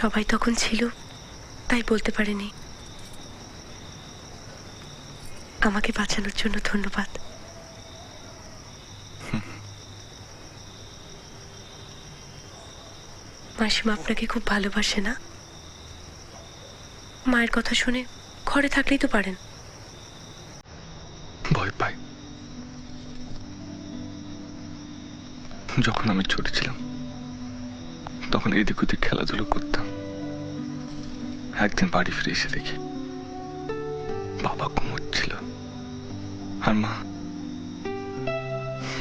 সবাই তখন ছিল, তাই বলতে পারেনি। আমাকে বাঁচানোর জন্য ধন্যবাদ। মাসিমা আপনাকে খুব ভালোবাসে না? মায়ের কথা শুনে ঘরে থাকলেই তো পারেন। ভয় পাই যখন আমি ছোট ছিলাম, তখন এদিক ওদিক খেলাধুলো করতাম। একদিন বাড়ি ফিরে এসে দেখি, বাবা ঘুমোচ্ছিল। আর মা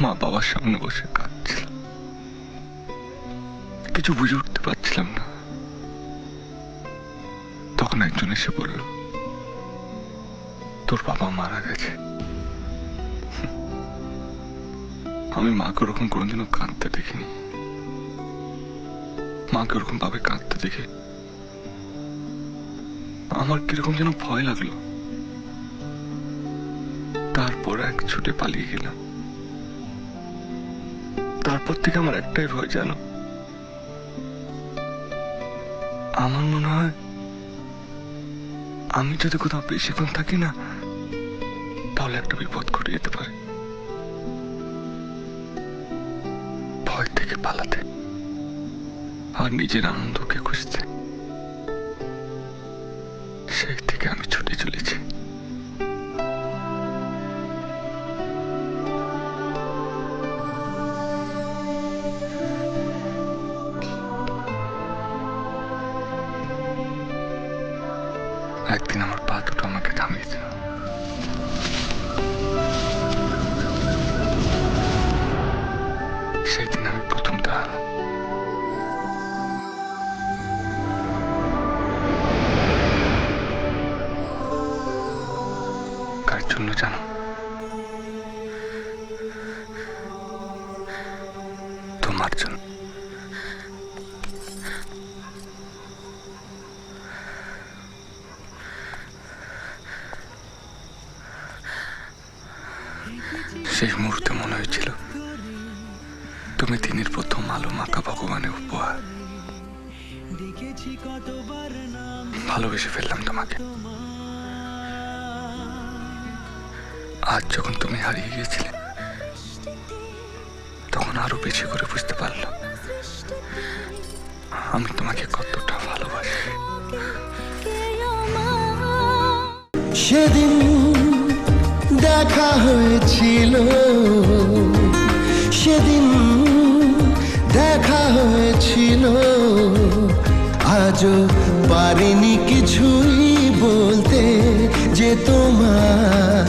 মা বাবার সামনে বসে কাঁদছিল। কিছু বুঝে উঠতে পারছিলাম না। তখন একজন এসে বলল, তোর বাবা মারা গেছে। আমি মাকে ওরকম কোনোদিনও কাঁদতে দেখিনি। মাকে ওরকম ভাবে কাঁদতে দেখে আমার কীরকম যেন ভয় লাগল। তারপর এক ছুটে পালিয়ে গেলাম। তারপর থেকে আমার একটাই ভয়, জানো? আমার মনে হয় আমি যদি কোথাও বেশিক্ষণ থাকি না, তাহলে একটা বিপদ ঘটে যেতে পারে। ভয় থেকে পালাতে। আর নিজের আনন্দকে খুঁজতে। সেই থেকে আমি ছুটে চলেছি। একদিন আমার পা দুটো আমাকে থামিয়ে কার জন্য জানো। তোমার জন্য। সেই মুহূর্তে মনে হয়েছিল, তুমি দিনের প্রথম আলো মাখা ভগবানের উপহার। ভালোবেসে ফেললাম তোমাকে। আজ যখন তুমি হারিয়ে গিয়েছিলে, তখন আরও বেশি করে বুঝতে পারলাম আমি তোমাকে কতটা ভালোবাসি। সেদিন দেখা হয়েছিল, সেদিন দেখা হয়েছিল, আজও পারিনি কিছুই বলতে যে তোমার